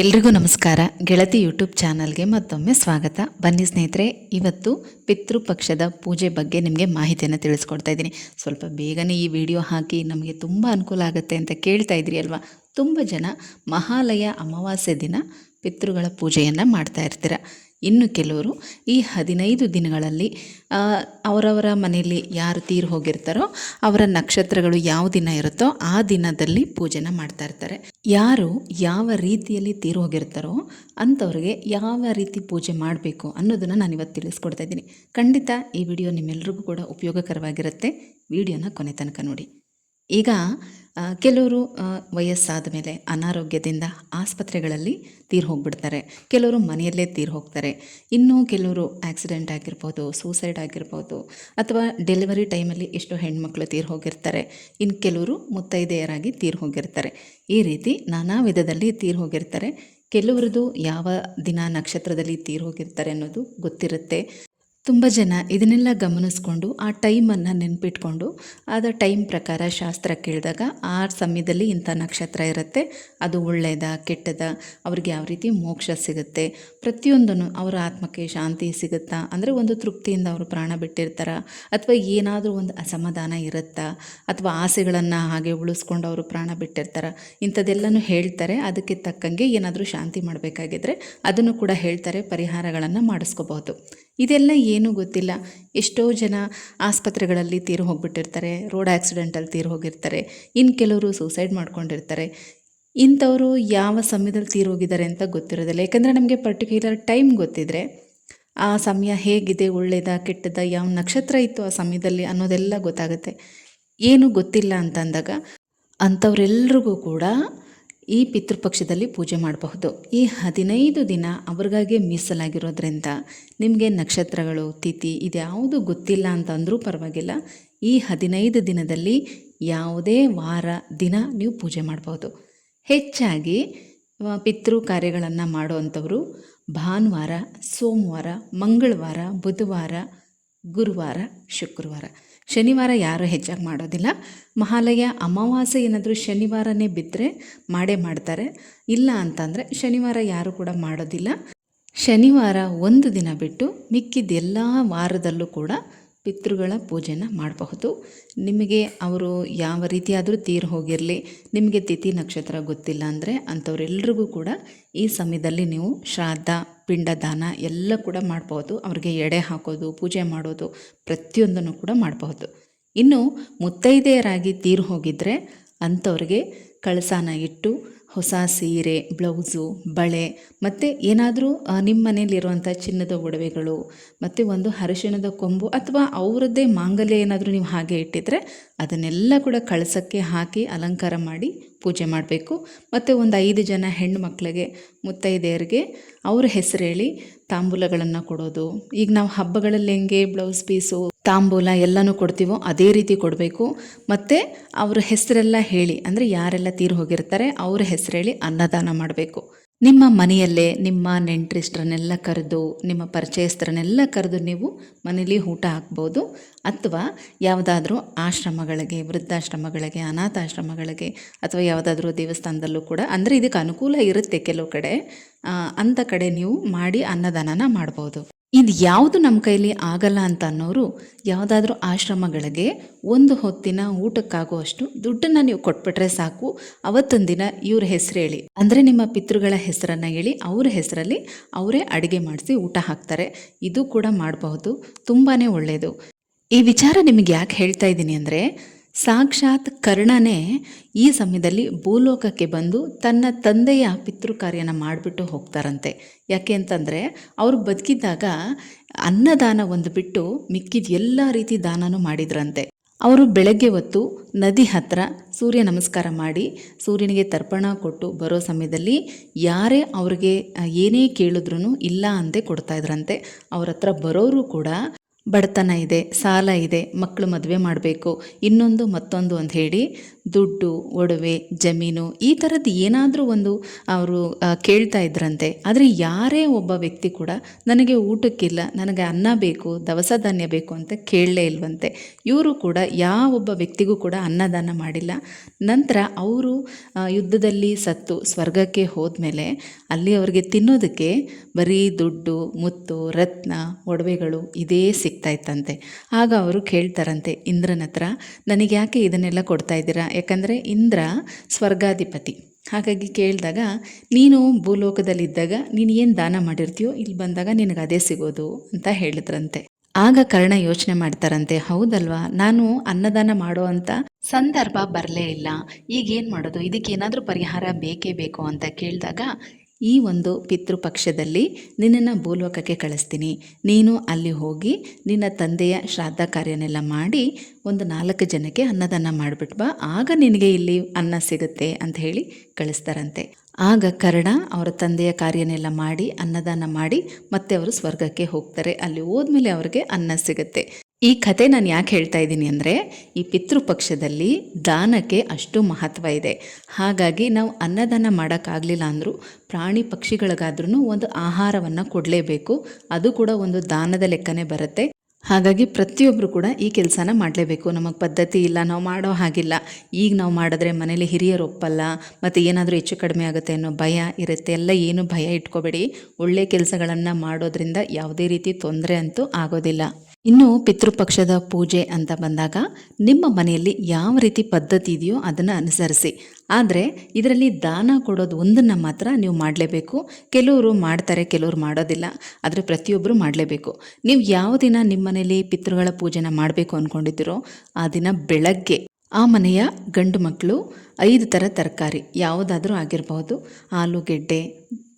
ಎಲ್ರಿಗೂ ನಮಸ್ಕಾರ. ಗೆಳತಿ ಯೂಟ್ಯೂಬ್ ಚಾನಲ್ಗೆ ಮತ್ತೊಮ್ಮೆ ಸ್ವಾಗತ. ಬನ್ನಿ ಸ್ನೇಹಿತರೆ, ಇವತ್ತು ಪಿತೃಪಕ್ಷದ ಪೂಜೆ ಬಗ್ಗೆ ನಿಮಗೆ ಮಾಹಿತಿಯನ್ನು ತಿಳಿಸ್ಕೊಡ್ತಾ ಇದ್ದೀನಿ. ಸ್ವಲ್ಪ ಬೇಗನೆ ಈ ವಿಡಿಯೋ ಹಾಕಿ ನಮಗೆ ತುಂಬ ಅನುಕೂಲ ಆಗುತ್ತೆ ಅಂತ ಕೇಳ್ತಾ ಇದ್ರಿ ಅಲ್ವಾ? ತುಂಬ ಜನ ಮಹಾಲಯ ಅಮಾವಾಸ್ಯೆ ದಿನ ಪಿತೃಗಳ ಪೂಜೆಯನ್ನು ಮಾಡ್ತಾ ಇರ್ತೀರ. ಇನ್ನು ಕೆಲವರು ಈ ಹದಿನೈದು ದಿನಗಳಲ್ಲಿ ಅವರವರ ಮನೆಯಲ್ಲಿ ಯಾರು ತೀರು ಹೋಗಿರ್ತಾರೋ, ಅವರ ನಕ್ಷತ್ರಗಳು ಯಾವ ದಿನ ಇರುತ್ತೋ ಆ ದಿನದಲ್ಲಿ ಪೂಜೆನ ಮಾಡ್ತಾ ಇರ್ತಾರೆ. ಯಾರು ಯಾವ ರೀತಿಯಲ್ಲಿ ತೀರು ಹೋಗಿರ್ತಾರೋ ಅಂಥವ್ರಿಗೆ ಯಾವ ರೀತಿ ಪೂಜೆ ಮಾಡಬೇಕು ಅನ್ನೋದನ್ನು ನಾನು ಇವತ್ತು ತಿಳಿಸ್ಕೊಡ್ತಾ ಇದ್ದೀನಿ. ಖಂಡಿತ ಈ ವಿಡಿಯೋ ನಿಮ್ಮೆಲ್ರಿಗೂ ಕೂಡ ಉಪಯೋಗಕರವಾಗಿರುತ್ತೆ. ವಿಡಿಯೋನ ಕೊನೆ ತನಕ ನೋಡಿ. ಈಗ ಕೆಲವರು ವಯಸ್ಸಾದ ಮೇಲೆ ಅನಾರೋಗ್ಯದಿಂದ ಆಸ್ಪತ್ರೆಗಳಲ್ಲಿ ತೀರು ಹೋಗ್ಬಿಡ್ತಾರೆ. ಕೆಲವರು ಮನೆಯಲ್ಲೇ ತೀರು ಹೋಗ್ತಾರೆ. ಇನ್ನೂ ಕೆಲವರು ಆಕ್ಸಿಡೆಂಟ್ ಆಗಿರ್ಬೋದು, ಸೂಸೈಡ್ ಆಗಿರ್ಬೋದು, ಅಥವಾ ಡೆಲಿವರಿ ಟೈಮಲ್ಲಿ ಎಷ್ಟೋ ಹೆಣ್ಮಕ್ಳು ತೀರು ಹೋಗಿರ್ತಾರೆ. ಇನ್ನು ಕೆಲವರು ಮುತ್ತೈದೆಯರಾಗಿ ತೀರು ಹೋಗಿರ್ತಾರೆ. ಈ ರೀತಿ ನಾನಾ ವಿಧದಲ್ಲಿ ತೀರು ಹೋಗಿರ್ತಾರೆ. ಕೆಲವ್ರದ್ದು ಯಾವ ದಿನ ನಕ್ಷತ್ರದಲ್ಲಿ ತೀರು ಹೋಗಿರ್ತಾರೆ ಅನ್ನೋದು ಗೊತ್ತಿರುತ್ತೆ. ತುಂಬ ಜನ ಇದನ್ನೆಲ್ಲ ಗಮನಿಸ್ಕೊಂಡು ಆ ಟೈಮನ್ನು ನೆನ್ಪಿಟ್ಕೊಂಡು ಆದ ಟೈಮ್ ಪ್ರಕಾರ ಶಾಸ್ತ್ರ ಕೇಳಿದಾಗ ಆ ಸಮಯದಲ್ಲಿ ಇಂಥ ನಕ್ಷತ್ರ ಇರುತ್ತೆ. ಅದು ಒಳ್ಳೆಯದ, ಕೆಟ್ಟದ, ಅವ್ರಿಗೆ ಯಾವ ರೀತಿ ಮೋಕ್ಷ ಸಿಗುತ್ತೆ, ಪ್ರತಿಯೊಂದನ್ನು ಅವರ ಆತ್ಮಕ್ಕೆ ಶಾಂತಿ ಸಿಗುತ್ತಾ, ಅಂದರೆ ಒಂದು ತೃಪ್ತಿಯಿಂದ ಅವರು ಪ್ರಾಣ ಬಿಟ್ಟಿರ್ತಾರ, ಅಥವಾ ಏನಾದರೂ ಒಂದು ಅಸಮಾಧಾನ ಇರುತ್ತಾ, ಅಥವಾ ಆಸೆಗಳನ್ನು ಹಾಗೆ ಉಳಿಸ್ಕೊಂಡು ಅವರು ಪ್ರಾಣ ಬಿಟ್ಟಿರ್ತಾರ, ಇಂಥದ್ದೆಲ್ಲನೂ ಹೇಳ್ತಾರೆ. ಅದಕ್ಕೆ ತಕ್ಕಂಗೆ ಏನಾದರೂ ಶಾಂತಿ ಮಾಡಬೇಕಾಗಿದ್ರೆ ಅದನ್ನು ಕೂಡ ಹೇಳ್ತಾರೆ, ಪರಿಹಾರಗಳನ್ನು ಮಾಡಿಸ್ಕೋಬಹುದು. ಇದೆಲ್ಲ ಗೊತ್ತಿಲ್ಲ. ಎಷ್ಟೋ ಜನ ಆಸ್ಪತ್ರೆಗಳಲ್ಲಿ ತೀರು ಹೋಗ್ಬಿಟ್ಟಿರ್ತಾರೆ, ರೋಡ್ ಆ್ಯಕ್ಸಿಡೆಂಟಲ್ಲಿ ತೀರು ಹೋಗಿರ್ತಾರೆ ಇನ್ನು ಕೆಲವರು ಸೂಸೈಡ್ ಮಾಡ್ಕೊಂಡಿರ್ತಾರೆ. ಇಂಥವರು ಯಾವ ಸಮಯದಲ್ಲಿ ತೀರು ಹೋಗಿದ್ದಾರೆ ಅಂತ ಗೊತ್ತಿರೋದಿಲ್ಲ. ಯಾಕಂದರೆ ನಮಗೆ ಪರ್ಟಿಕ್ಯುಲರ್ ಟೈಮ್ ಗೊತ್ತಿದ್ರೆ ಆ ಸಮಯ ಹೇಗಿದೆ ಒಳ್ಳೆಯದ ಕೆಟ್ಟದ, ಯಾವ ನಕ್ಷತ್ರ ಇತ್ತು ಆ ಸಮಯದಲ್ಲಿ ಅನ್ನೋದೆಲ್ಲ ಗೊತ್ತಾಗುತ್ತೆ. ಏನು ಗೊತ್ತಿಲ್ಲ ಅಂತಂದಾಗ ಅಂಥವರೆಲ್ರಿಗೂ ಕೂಡ ಈ ಪಿತೃಪಕ್ಷದಲ್ಲಿ ಪೂಜೆ ಮಾಡಬಹುದು. ಈ ಹದಿನೈದು ದಿನ ಅವ್ರಿಗಾಗಿ ಮೀಸಲಾಗಿರೋದ್ರಿಂದ ನಿಮಗೆ ನಕ್ಷತ್ರಗಳು, ತಿಥಿ ಇದ್ಯಾವುದು ಗೊತ್ತಿಲ್ಲ ಅಂತಂದರೂ ಪರವಾಗಿಲ್ಲ. ಈ ಹದಿನೈದು ದಿನದಲ್ಲಿ ಯಾವುದೇ ವಾರ, ದಿನ ನೀವು ಪೂಜೆ ಮಾಡಬಹುದು. ಹೆಚ್ಚಾಗಿ ಪಿತೃ ಕಾರ್ಯಗಳನ್ನು ಮಾಡುವಂಥವರು ಭಾನುವಾರ, ಸೋಮವಾರ, ಮಂಗಳವಾರ, ಬುಧವಾರ, ಗುರುವಾರ, ಶುಕ್ರವಾರ. ಶನಿವಾರ ಯಾರೂ ಹೆಚ್ಚಾಗಿ ಮಾಡೋದಿಲ್ಲ. ಮಹಾಲಯ ಅಮಾವಾಸ್ಯೆ ಏನಾದರೂ ಶನಿವಾರನೇ ಬಿದ್ದರೆ ಮಾಡೇ ಮಾಡ್ತಾರೆ. ಇಲ್ಲ ಅಂತಂದರೆ ಶನಿವಾರ ಯಾರೂ ಕೂಡ ಮಾಡೋದಿಲ್ಲ. ಶನಿವಾರ ಒಂದು ದಿನ ಬಿಟ್ಟು ಮಿಕ್ಕಿದ್ದೆಲ್ಲ ವಾರದಲ್ಲೂ ಕೂಡ ಪಿತೃಗಳ ಪೂಜೆನ ಮಾಡಬಹುದು. ನಿಮಗೆ ಅವರು ಯಾವ ರೀತಿಯಾದರೂ ತೀರು ಹೋಗಿರಲಿ, ನಿಮಗೆ ತಿಥಿ ನಕ್ಷತ್ರ ಗೊತ್ತಿಲ್ಲ ಅಂದರೆ ಅಂಥವರೆಲ್ಲರಿಗೂ ಕೂಡ ಈ ಸಮಯದಲ್ಲಿ ನೀವು ಶ್ರಾದ್ದ, ಪಿಂಡದಾನ ಎಲ್ಲ ಕೂಡ ಮಾಡಬಹುದು. ಅವ್ರಿಗೆ ಎಡೆ ಹಾಕೋದು, ಪೂಜೆ ಮಾಡೋದು ಪ್ರತಿಯೊಂದನ್ನು ಕೂಡ ಮಾಡಬಹುದು. ಇನ್ನು ಮುತ್ತೈದೆಯರಾಗಿ ತೀರು ಹೋಗಿದ್ದರೆ ಅಂಥವ್ರಿಗೆ ಕಳಸಾನ ಇಟ್ಟು ಹೊಸ ಸೀರೆ, ಬ್ಲೌಸು, ಬಳೆ ಮತ್ತು ಏನಾದರೂ ನಿಮ್ಮ ಮನೆಯಲ್ಲಿರುವಂಥ ಚಿನ್ನದ ಒಡವೆಗಳು ಮತ್ತು ಒಂದು ಅರಿಶಿಣದ ಕೊಂಬು ಅಥವಾ ಅವರದ್ದೇ ಮಾಂಗಲ್ಯ ಏನಾದರೂ ನೀವು ಹಾಗೆ ಇಟ್ಟಿದ್ರೆ ಅದನ್ನೆಲ್ಲ ಕೂಡ ಕಳಸಕ್ಕೆ ಹಾಕಿ ಅಲಂಕಾರ ಮಾಡಿ ಪೂಜೆ ಮಾಡಬೇಕು. ಮತ್ತು ಒಂದು ಐದು ಜನ ಹೆಣ್ಣು ಮಕ್ಕಳಿಗೆ ಮುತ್ತೈದೆಯರಿಗೆ ಅವ್ರ ಹೆಸರು ಹೇಳಿ ತಾಂಬೂಲಗಳನ್ನು ಕೊಡೋದು. ಈಗ ನಾವು ಹಬ್ಬಗಳಲ್ಲಿ ಹೆಂಗೆ ಬ್ಲೌಸ್ ಪೀಸು ತಾಂಬೂಲ ಎಲ್ಲನೂ ಕೊಡ್ತೀವೋ ಅದೇ ರೀತಿ ಕೊಡಬೇಕು. ಮತ್ತು ಅವ್ರ ಹೆಸರೆಲ್ಲ ಹೇಳಿ, ಅಂದರೆ ಯಾರೆಲ್ಲ ತೀರು ಹೋಗಿರ್ತಾರೆ ಅವ್ರ ಹೆಸರು ಹೇಳಿ ಅನ್ನದಾನ ಮಾಡಬೇಕು. ನಿಮ್ಮ ಮನೆಯಲ್ಲೇ ನಿಮ್ಮ ನೆಂಟರಿಷ್ಟರನ್ನೆಲ್ಲ ಕರೆದು, ನಿಮ್ಮ ಪರಿಚಯಸ್ಥರನ್ನೆಲ್ಲ ಕರೆದು ನೀವು ಮನೇಲಿ ಊಟ ಹಾಕ್ಬೋದು. ಅಥವಾ ಯಾವುದಾದ್ರೂ ಆಶ್ರಮಗಳಿಗೆ, ವೃದ್ಧಾಶ್ರಮಗಳಿಗೆ, ಅನಾಥಾಶ್ರಮಗಳಿಗೆ, ಅಥವಾ ಯಾವುದಾದ್ರೂ ದೇವಸ್ಥಾನದಲ್ಲೂ ಕೂಡ, ಅಂದರೆ ಇದಕ್ಕೆ ಅನುಕೂಲ ಇರುತ್ತೆ ಕೆಲವು ಕಡೆ ಅಂಥ ಕಡೆ ನೀವು ಮಾಡಿ ಅನ್ನದಾನನ ಮಾಡ್ಬೋದು. ಇದು ಯಾವುದು ನಮ್ಮ ಕೈಲಿ ಆಗಲ್ಲ ಅಂತ ಅನ್ನೋರು ಯಾವುದಾದ್ರೂ ಆಶ್ರಮಗಳಿಗೆ ಒಂದು ಹೊತ್ತಿನ ಊಟಕ್ಕಾಗೋ ಅಷ್ಟು ದುಡ್ಡನ್ನು ನೀವು ಕೊಟ್ಬಿಟ್ರೆ ಸಾಕು. ಅವತ್ತೊಂದು ದಿನ ಇವ್ರ ಹೆಸರು ಹೇಳಿ. ಅಂದರೆ ನಿಮ್ಮ ಪಿತೃಗಳ ಹೆಸರನ್ನು ಹೇಳಿ, ಅವ್ರ ಹೆಸರಲ್ಲಿ ಅವರೇ ಅಡುಗೆ ಮಾಡಿಸಿ ಊಟ ಹಾಕ್ತಾರೆ. ಇದು ಕೂಡ ಮಾಡಬಹುದು. ತುಂಬಾ ಒಳ್ಳೆಯದು ಈ ವಿಚಾರ ನಿಮಗೆ ಯಾಕೆ ಹೇಳ್ತಾ ಇದ್ದೀನಿ ಅಂದರೆ ಸಾಕ್ಷಾತ್ ಕರ್ಣನೇ ಈ ಸಮಯದಲ್ಲಿ ಭೂಲೋಕಕ್ಕೆ ಬಂದು ತನ್ನ ತಂದೆಯ ಪಿತೃ ಕಾರ್ಯನ ಮಾಡಿಬಿಟ್ಟು ಹೋಗ್ತಾರಂತೆ. ಯಾಕೆ ಅಂತಂದರೆ ಅವರು ಬದುಕಿದ್ದಾಗ ಅನ್ನದಾನ ಒಂದು ಬಿಟ್ಟು ಮಿಕ್ಕಿದ ಎಲ್ಲ ರೀತಿ ದಾನನೂ ಮಾಡಿದ್ರಂತೆ. ಅವರು ಬೆಳಗ್ಗೆ ಹೊತ್ತು ನದಿ ಹತ್ರ ಸೂರ್ಯ ನಮಸ್ಕಾರ ಮಾಡಿ ಸೂರ್ಯನಿಗೆ ತರ್ಪಣ ಕೊಟ್ಟು ಬರೋ ಸಮಯದಲ್ಲಿ ಯಾರೇ ಅವ್ರಿಗೆ ಏನೇ ಕೇಳಿದ್ರೂ ಇಲ್ಲ ಅಂದೇ ಕೊಡ್ತಾ ಇದ್ರಂತೆ. ಅವ್ರ ಹತ್ರ ಬರೋರು ಕೂಡ ಬಡತನ ಇದೆ, ಸಾಲ ಇದೆ, ಮಕ್ಕಳು ಮದುವೆ ಮಾಡಬೇಕು. ಇನ್ನೊಂದು ಮತ್ತೊಂದು ಅಂತ ಹೇಳಿ ದುಡ್ಡು, ಒಡವೆ, ಜಮೀನು ಈ ಥರದ್ದು ಏನಾದರೂ ಒಂದು ಅವರು ಕೇಳ್ತಾ ಇದ್ರಂತೆ. ಆದರೆ ಯಾರೇ ಒಬ್ಬ ವ್ಯಕ್ತಿ ಕೂಡ ನನಗೆ ಊಟಕ್ಕಿಲ್ಲ, ನನಗೆ ಅನ್ನ ಬೇಕು, ದವಸ ಧಾನ್ಯ ಬೇಕು ಅಂತ ಕೇಳಲೇ ಇಲ್ವಂತೆ. ಇವರು ಕೂಡ ಯಾವ ಒಬ್ಬ ವ್ಯಕ್ತಿಗೂ ಕೂಡ ಅನ್ನದಾನ ಮಾಡಿಲ್ಲ. ನಂತರ ಅವರು ಯುದ್ಧದಲ್ಲಿ ಸತ್ತು ಸ್ವರ್ಗಕ್ಕೆ ಹೋದ್ಮೇಲೆ ಅಲ್ಲಿ ಅವರಿಗೆ ತಿನ್ನೋದಕ್ಕೆ ಬರೀ ದುಡ್ಡು, ಮುತ್ತು, ರತ್ನ, ಒಡವೆಗಳು ಇದೇ ಸಿಗ್ತಾ ಇತ್ತಂತೆ ಆಗ ಅವರು ಕೇಳ್ತಾರಂತೆ, ಇಂದ್ರನ ಹತ್ರ ನನಗೆ ಯಾಕೆ ಇದನ್ನೆಲ್ಲ ಕೊಡ್ತಾ ಇದ್ದೀರಾ ಯಾಕಂದರೆ ಇಂದ್ರ ಸ್ವರ್ಗಾಧಿಪತಿ. ಹಾಗಾಗಿ ಕೇಳಿದಾಗ, ನೀನು ಭೂಲೋಕದಲ್ಲಿದ್ದಾಗ ನೀನು ಏನು ದಾನ ಮಾಡಿರ್ತೀಯೋ, ಇಲ್ಲಿ ಬಂದಾಗ ನಿನಗೆ ಅದೇ ಸಿಗೋದು ಅಂತ ಹೇಳಿದ್ರಂತೆ. ಆಗ ಕರ್ಣ ಯೋಚನೆ ಮಾಡ್ತಾರಂತೆ, ಹೌದಲ್ವಾ, ನಾನು ಅನ್ನದಾನ ಮಾಡೋ ಅಂತ ಸಂದರ್ಭ ಬರಲೇ ಇಲ್ಲ. ಈಗ ಏನು ಮಾಡೋದು? ಇದಕ್ಕೆ ಏನಾದರೂ ಪರಿಹಾರ ಬೇಕೇ ಬೇಕು ಅಂತ ಕೇಳಿದಾಗ ಈ ಒಂದು ಪಿತೃಪಕ್ಷದಲ್ಲಿ ನಿನ್ನನ್ನು ಭೂಲೋಕಕ್ಕೆ ಕಳಿಸ್ತೀನಿ. ನೀನು ಅಲ್ಲಿ ಹೋಗಿ ನಿನ್ನ ತಂದೆಯ ಶ್ರಾದ್ದ ಕಾರ್ಯನೆಲ್ಲ ಮಾಡಿ ಒಂದು ನಾಲ್ಕು ಜನಕ್ಕೆ ಅನ್ನದಾನ ಮಾಡಿಬಿಟ್ಟು ಬಾ. ಆಗ ನಿನಗೆ ಇಲ್ಲಿ ಅನ್ನ ಸಿಗುತ್ತೆ ಅಂತ ಹೇಳಿ ಕಳಿಸ್ತಾರಂತೆ. ಆಗ ಕರ್ಣ ಅವರ ತಂದೆಯ ಕಾರ್ಯನೆಲ್ಲ ಮಾಡಿ ಅನ್ನದಾನ ಮಾಡಿ ಮತ್ತೆ ಅವರು ಸ್ವರ್ಗಕ್ಕೆ ಹೋಗ್ತಾರೆ. ಅಲ್ಲಿ ಹೋದ್ಮೇಲೆ ಅವ್ರಿಗೆ ಅನ್ನ ಸಿಗುತ್ತೆ. ಈ ಕತೆ ನಾನು ಯಾಕೆ ಹೇಳ್ತಾ ಇದ್ದೀನಿ ಅಂದರೆ, ಈ ಪಿತೃಪಕ್ಷದಲ್ಲಿ ದಾನಕ್ಕೆ ಅಷ್ಟು ಮಹತ್ವ ಇದೆ. ಹಾಗಾಗಿ ನಾವು ಅನ್ನದಾನ ಮಾಡೋಕ್ಕಾಗಲಿಲ್ಲ ಅಂದರೂ, ಪ್ರಾಣಿ ಪಕ್ಷಿಗಳಿಗಾದ್ರೂ ಒಂದು ಆಹಾರವನ್ನು ಕೊಡಲೇಬೇಕು. ಅದು ಕೂಡ ಒಂದು ದಾನದ ಲೆಕ್ಕನೇ ಬರುತ್ತೆ. ಹಾಗಾಗಿ ಪ್ರತಿಯೊಬ್ಬರು ಕೂಡ ಈ ಕೆಲಸನ ಮಾಡಲೇಬೇಕು. ನಮಗೆ ಪದ್ಧತಿ ಇಲ್ಲ, ನಾವು ಮಾಡೋ ಹಾಗಿಲ್ಲ. ಈಗ ನಾವು ಮಾಡಿದ್ರೆ ಮನೇಲಿ ಹಿರಿಯರು ಒಪ್ಪಲ್ಲ, ಮತ್ತು ಏನಾದರೂ ಹೆಚ್ಚು ಕಡಿಮೆ ಆಗುತ್ತೆ ಅನ್ನೋ ಭಯ ಇರುತ್ತೆ. ಎಲ್ಲ ಏನು ಭಯ ಇಟ್ಕೋಬೇಡಿ. ಒಳ್ಳೆ ಕೆಲಸಗಳನ್ನು ಮಾಡೋದ್ರಿಂದ ಯಾವುದೇ ರೀತಿ ತೊಂದರೆ ಅಂತೂ ಆಗೋದಿಲ್ಲ. ಇನ್ನು ಪಿತೃಪಕ್ಷದ ಪೂಜೆ ಅಂತ ಬಂದಾಗ ನಿಮ್ಮ ಮನೆಯಲ್ಲಿ ಯಾವ ರೀತಿ ಪದ್ಧತಿ ಇದೆಯೋ ಅದನ್ನು ಅನುಸರಿಸಿ. ಆದರೆ ಇದರಲ್ಲಿ ದಾನ ಕೊಡೋದು ಒಂದನ್ನು ಮಾತ್ರ ನೀವು ಮಾಡಲೇಬೇಕು. ಕೆಲವರು ಮಾಡ್ತಾರೆ, ಕೆಲವರು ಮಾಡೋದಿಲ್ಲ. ಆದರೆ ಪ್ರತಿಯೊಬ್ಬರು ಮಾಡಲೇಬೇಕು. ನೀವು ಯಾವ ದಿನ ನಿಮ್ಮ ಮನೇಲಿ ಪಿತೃಗಳ ಪೂಜೆನ ಮಾಡಬೇಕು ಅಂದ್ಕೊಂಡಿದ್ದೀರೋ ಆ ದಿನ ಬೆಳಗ್ಗೆ ಆ ಮನೆಯ ಗಂಡು ಮಕ್ಕಳು ಐದು ಥರ ತರಕಾರಿ, ಯಾವುದಾದ್ರೂ ಆಗಿರಬಹುದು. ಆಲೂಗೆಡ್ಡೆ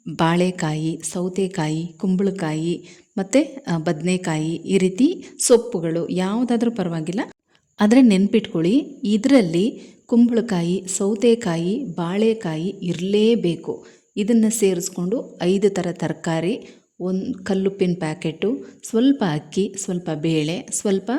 ಬಾಳೆಕಾಯಿ, ಸೌತೆಕಾಯಿ, ಕುಂಬಳಕಾಯಿ ಮತ್ತು ಬದನೆಕಾಯಿ ಈ ರೀತಿ ಸೊಪ್ಪುಗಳು ಯಾವುದಾದ್ರೂ ಪರವಾಗಿಲ್ಲ. ಆದರೆ ನೆನ್ಪಿಟ್ಕೊಳ್ಳಿ, ಇದರಲ್ಲಿ ಕುಂಬಳಕಾಯಿ, ಸೌತೆಕಾಯಿ, ಬಾಳೆಕಾಯಿ ಇರಲೇಬೇಕು. ಇದನ್ನು ಸೇರಿಸ್ಕೊಂಡು ಐದು ಥರ ತರಕಾರಿ, ಒಂದು ಕಲ್ಲುಪ್ಪಿನ ಪ್ಯಾಕೆಟು, ಸ್ವಲ್ಪ ಅಕ್ಕಿ, ಸ್ವಲ್ಪ ಬೇಳೆ, ಸ್ವಲ್ಪ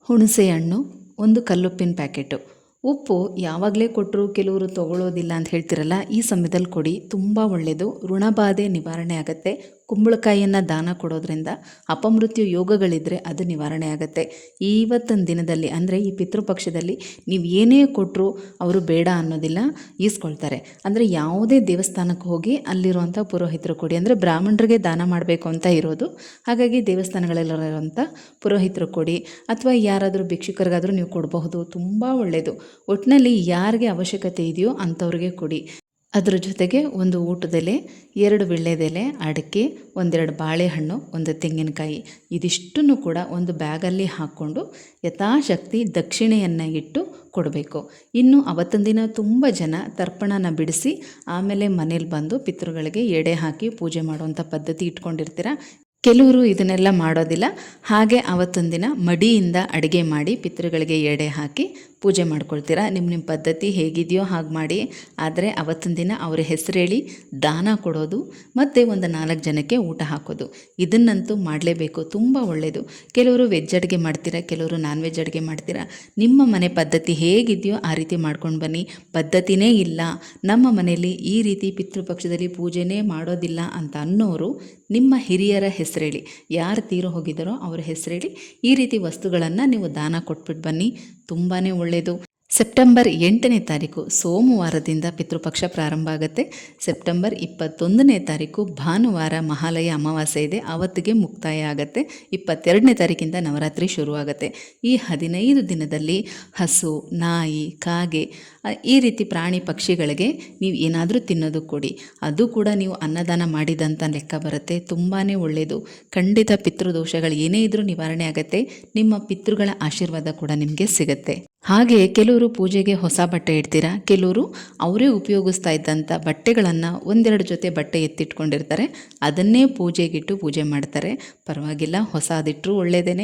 ಹುಣಸೆ ಹಣ್ಣು ಒಂದು ಕಲ್ಲುಪ್ಪಿನ ಪ್ಯಾಕೆಟು. ಉಪ್ಪು ಯಾವಾಗಲೇ ಕೊಟ್ಟರು ಕೆಲವರು ತಗೊಳ್ಳೋದಿಲ್ಲ ಅಂತ ಹೇಳ್ತಿರಲ್ಲ, ಈ ಸಮಯದಲ್ಲಿ ಕೊಡಿ. ತುಂಬ ಒಳ್ಳೆಯದು ಋಣಬಾಧೆ ನಿವಾರಣೆ ಆಗುತ್ತೆ. ಕುಂಬಳಕಾಯಿಯನ್ನು ದಾನ ಕೊಡೋದ್ರಿಂದ ಅಪಮೃತ್ಯು ಯೋಗಗಳಿದ್ದರೆ ಅದು ನಿವಾರಣೆ ಆಗುತ್ತೆ. ಇವತ್ತಿನ ದಿನದಲ್ಲಿ ಅಂದರೆ ಈ ಪಿತೃಪಕ್ಷದಲ್ಲಿ ನೀವು ಏನೇ ಕೊಟ್ಟರೂ ಅವರು ಬೇಡ ಅನ್ನೋದಿಲ್ಲ, ಈಸ್ಕೊಳ್ತಾರೆ. ಅಂದರೆ ಯಾವುದೇ ದೇವಸ್ಥಾನಕ್ಕೆ ಹೋಗಿ ಅಲ್ಲಿರುವಂಥ ಪುರೋಹಿತರು ಕೊಡಿ. ಅಂದರೆ ಬ್ರಾಹ್ಮಣರಿಗೆ ದಾನ ಮಾಡಬೇಕು ಅಂತ ಇರೋದು. ಹಾಗಾಗಿ ದೇವಸ್ಥಾನಗಳಲ್ಲಿರುವಂಥ ಪುರೋಹಿತರು ಕೊಡಿ. ಅಥವಾ ಯಾರಾದರೂ ಭಿಕ್ಷುಕರಿಗಾದರೂ ನೀವು ಕೊಡಬಹುದು. ತುಂಬ ಒಳ್ಳೆಯದು ಒಟ್ಟಿನಲ್ಲಿ ಯಾರಿಗೆ ಅವಶ್ಯಕತೆ ಇದೆಯೋ ಅಂಥವ್ರಿಗೆ ಕೊಡಿ. ಅದರ ಜೊತೆಗೆ ಒಂದು ಊಟದೆಲೆ ಎರಡು ವೀಳ್ಯದೆಲೆ ಅಡಿಕೆ, ಒಂದೆರಡು ಬಾಳೆಹಣ್ಣು, ಒಂದು ತೆಂಗಿನಕಾಯಿ. ಇದಿಷ್ಟನ್ನು ಕೂಡ ಒಂದು ಬ್ಯಾಗಲ್ಲಿ ಹಾಕ್ಕೊಂಡು ಯಥಾಶಕ್ತಿ ದಕ್ಷಿಣೆಯನ್ನು ಇಟ್ಟು ಕೊಡಬೇಕು. ಇನ್ನು ಅವತ್ತಿನ ದಿನ ತುಂಬ ಜನ ತರ್ಪಣನ ಬಿಡಿಸಿ ಆಮೇಲೆ ಮನೇಲಿ ಬಂದು ಪಿತೃಗಳಿಗೆ ಎಡೆ ಹಾಕಿ ಪೂಜೆ ಮಾಡುವಂಥ ಪದ್ಧತಿ ಇಟ್ಕೊಂಡಿರ್ತೀರ? ಕೆಲವರು ಇದನ್ನೆಲ್ಲ ಮಾಡೋದಿಲ್ಲ. ಹಾಗೆ ಅವತ್ತೊಂದಿನ ದಿನ ಮಡಿಯಿಂದ ಅಡುಗೆ ಮಾಡಿ ಪಿತೃಗಳಿಗೆ ಎಡೆ ಹಾಕಿ ಪೂಜೆ ಮಾಡ್ಕೊಳ್ತೀರಾ? ನಿಮ್ಮ ನಿಮ್ಮ ಪದ್ಧತಿ ಹೇಗಿದೆಯೋ ಹಾಗೆ ಮಾಡಿ. ಆದರೆ ಅವತ್ತಿನ ದಿನ ಅವರ ಹೆಸರು ಹೇಳಿ ದಾನ ಕೊಡೋದು ಮತ್ತು ಒಂದು ನಾಲ್ಕು ಜನಕ್ಕೆ ಊಟ ಹಾಕೋದು. ಇದನ್ನಂತೂ ಮಾಡಲೇಬೇಕು, ತುಂಬ ಒಳ್ಳೆಯದು ಕೆಲವರು ವೆಜ್ ಅಡುಗೆ ಮಾಡ್ತೀರಾ, ಕೆಲವರು ನಾನ್ ವೆಜ್ ಅಡುಗೆ ಮಾಡ್ತೀರಾ. ನಿಮ್ಮ ಮನೆ ಪದ್ಧತಿ ಹೇಗಿದೆಯೋ ಆ ರೀತಿ ಮಾಡ್ಕೊಂಡು ಬನ್ನಿ. ಪದ್ಧತಿನೇ ಇಲ್ಲ. ನಮ್ಮ ಮನೆಯಲ್ಲಿ ಈ ರೀತಿ ಪಿತೃಪಕ್ಷದಲ್ಲಿ ಪೂಜೆನೇ ಮಾಡೋದಿಲ್ಲ ಅಂತ ಅನ್ನೋರು ನಿಮ್ಮ ಹಿರಿಯರ ಹೆಸರೇಳಿ. ಯಾರು ತೀರೋ ಹೋಗಿದ್ದಾರೋ ಅವರ ಹೆಸರೇಳಿ ಈ ರೀತಿ ವಸ್ತುಗಳನ್ನು ನೀವು ದಾನ ಕೊಟ್ಬಿಟ್ಟು ಬನ್ನಿ. ತುಂಬಾ ಒಳ್ಳೆಯದು ಸೆಪ್ಟೆಂಬರ್ ಎಂಟನೇ ತಾರೀಕು ಸೋಮವಾರದಿಂದ ಪಿತೃಪಕ್ಷ ಪ್ರಾರಂಭ ಆಗುತ್ತೆ. ಸೆಪ್ಟೆಂಬರ್ ಇಪ್ಪತ್ತೊಂದನೇ ತಾರೀಕು ಭಾನುವಾರ ಮಹಾಲಯ ಅಮಾವಾಸ್ಯೆ ಇದೆ. ಆವತ್ತಿಗೆ ಮುಕ್ತಾಯ ಆಗುತ್ತೆ. ಇಪ್ಪತ್ತೆರಡನೇ ತಾರೀಕಿಂದ ನವರಾತ್ರಿ ಶುರುವಾಗುತ್ತೆ ಈ ಹದಿನೈದು ದಿನದಲ್ಲಿ ಹಸು, ನಾಯಿ, ಕಾಗೆ ಈ ರೀತಿ ಪ್ರಾಣಿ ಪಕ್ಷಿಗಳಿಗೆ ನೀವು ಏನಾದರೂ ತಿನ್ನೋದು ಕೊಡಿ. ಅದು ಕೂಡ ನೀವು ಅನ್ನದಾನ ಮಾಡಿದಂಥ ಲೆಕ್ಕ ಬರುತ್ತೆ. ತುಂಬಾ ಒಳ್ಳೆಯದು ಖಂಡಿತ ಪಿತೃದೋಷಗಳು ಏನೇ ಇದ್ದರೂ ನಿವಾರಣೆ ಆಗುತ್ತೆ. ನಿಮ್ಮ ಪಿತೃಗಳ ಆಶೀರ್ವಾದ ಕೂಡ ನಿಮಗೆ ಸಿಗುತ್ತೆ. ಹಾಗೆ ಕೆಲವರು ಪೂಜೆಗೆ ಹೊಸ ಬಟ್ಟೆ ಇಡ್ತೀರಾ? ಕೆಲವರು ಅವರೇ ಉಪಯೋಗಿಸ್ತಾ ಇದ್ದಂಥ ಬಟ್ಟೆಗಳನ್ನು ಒಂದೆರಡು ಜೊತೆ ಬಟ್ಟೆ ಎತ್ತಿಟ್ಕೊಂಡಿರ್ತಾರೆ. ಅದನ್ನೇ ಪೂಜೆಗಿಟ್ಟು ಪೂಜೆ ಮಾಡ್ತಾರೆ. ಪರವಾಗಿಲ್ಲ ಹೊಸದಿಟ್ಟರೂ ಒಳ್ಳೆಯದೇ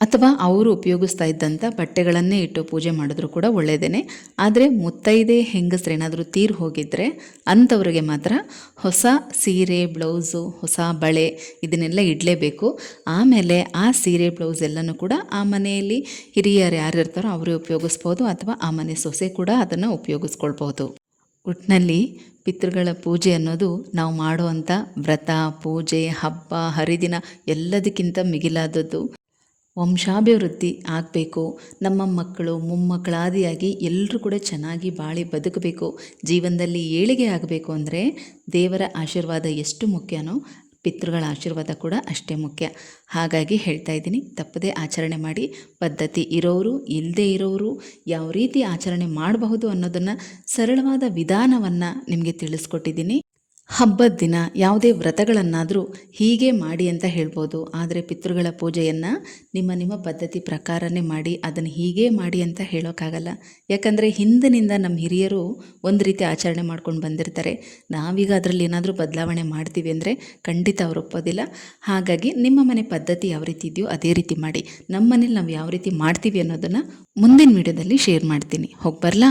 ಅಥವಾ ಅವರು ಉಪಯೋಗಿಸ್ತಾ ಇದ್ದಂಥ ಬಟ್ಟೆಗಳನ್ನೇ ಇಟ್ಟು ಪೂಜೆ ಮಾಡಿದ್ರು ಕೂಡ ಒಳ್ಳೆಯದೇ ಆದರೆ ಮುತ್ತೈದೆ ಹೆಂಗಸ್ರೇನಾದರೂ ತೀರು ಹೋಗಿದ್ದರೆ ಅಂಥವ್ರಿಗೆ ಮಾತ್ರ ಹೊಸ ಸೀರೆ, ಬ್ಲೌಸು, ಹೊಸ ಬಳೆ ಇದನ್ನೆಲ್ಲ ಇಡಲೇಬೇಕು. ಆಮೇಲೆ ಆ ಸೀರೆ, ಬ್ಲೌಸ್ ಎಲ್ಲನೂ ಕೂಡ ಆ ಮನೆಯಲ್ಲಿ ಹಿರಿಯರು ಯಾರು ಇರ್ತಾರೋ ಅವರೇ ಉಪಯೋಗಿಸ್ಬೋದು ಅಥವಾ ಆ ಮನೆ ಸೊಸೆ ಕೂಡ ಅದನ್ನು ಉಪಯೋಗಿಸ್ಕೊಳ್ಬೋದು. ಒಟ್ಟಿನಲ್ಲಿ ಪಿತೃಗಳ ಪೂಜೆ ಅನ್ನೋದು ನಾವು ಮಾಡುವಂಥ ವ್ರತ, ಪೂಜೆ, ಹಬ್ಬ, ಹರಿದಿನ ಎಲ್ಲದಕ್ಕಿಂತ ಮಿಗಿಲಾದದ್ದು ವಂಶಾಭಿವೃದ್ಧಿ ಆಗಬೇಕು. ನಮ್ಮ ಮಕ್ಕಳು ಮೊಮ್ಮಕ್ಕಳಾದಿಯಾಗಿ ಎಲ್ಲರೂ ಕೂಡ ಚೆನ್ನಾಗಿ ಬಾಳಿ ಬದುಕಬೇಕು. ಜೀವನದಲ್ಲಿ ಏಳಿಗೆ ಆಗಬೇಕು ಅಂದರೆ ದೇವರ ಆಶೀರ್ವಾದ ಎಷ್ಟು ಮುಖ್ಯನೋ ಪಿತೃಗಳ ಆಶೀರ್ವಾದ ಕೂಡ ಅಷ್ಟೇ ಮುಖ್ಯ. ಹಾಗಾಗಿ ಹೇಳ್ತಾ ಇದ್ದೀನಿ, ತಪ್ಪದೇ ಆಚರಣೆ ಮಾಡಿ. ಪದ್ಧತಿ ಇರೋರು ಇಲ್ಲದೇ ಇರೋರು, ಯಾವ ರೀತಿ ಆಚರಣೆ ಮಾಡಬಹುದು ಅನ್ನೋದನ್ನು ಸರಳವಾದ ವಿಧಾನವನ್ನು ನಿಮಗೆ ತಿಳಿಸ್ಕೊಟ್ಟಿದ್ದೀನಿ. ಹಬ್ಬದ ದಿನ ಯಾವುದೇ ವ್ರತಗಳನ್ನಾದರೂ ಹೀಗೆ ಮಾಡಿ ಅಂತ ಹೇಳ್ಬೋದು. ಆದರೆ ಪಿತೃಗಳ ಪೂಜೆಯನ್ನು ನಿಮ್ಮ ನಿಮ್ಮ ಪದ್ಧತಿ ಪ್ರಕಾರನೇ ಮಾಡಿ, ಅದನ್ನು ಹೀಗೆ ಮಾಡಿ ಅಂತ ಹೇಳೋಕ್ಕಾಗಲ್ಲ ಯಾಕಂದರೆ ಹಿಂದಿನಿಂದ ನಮ್ಮ ಹಿರಿಯರು ಒಂದು ರೀತಿ ಆಚರಣೆ ಮಾಡ್ಕೊಂಡು ಬಂದಿರ್ತಾರೆ. ನಾವೀಗ ಅದರಲ್ಲಿ ಏನಾದರೂ ಬದಲಾವಣೆ ಮಾಡ್ತೀವಿ ಅಂದರೆ ಖಂಡಿತ ಅವ್ರು ಒಪ್ಪೋದಿಲ್ಲ. ಹಾಗಾಗಿ ನಿಮ್ಮ ಮನೆ ಪದ್ಧತಿ ಯಾವ ರೀತಿ ಇದೆಯೋ ಅದೇ ರೀತಿ ಮಾಡಿ. ನಮ್ಮ ಮನೇಲಿ ನಾವು ಯಾವ ರೀತಿ ಮಾಡ್ತೀವಿ ಅನ್ನೋದನ್ನು ಮುಂದಿನ ವಿಡಿಯೋದಲ್ಲಿ ಶೇರ್ ಮಾಡ್ತೀನಿ. ಹೋಗಿ ಬರಲಾ?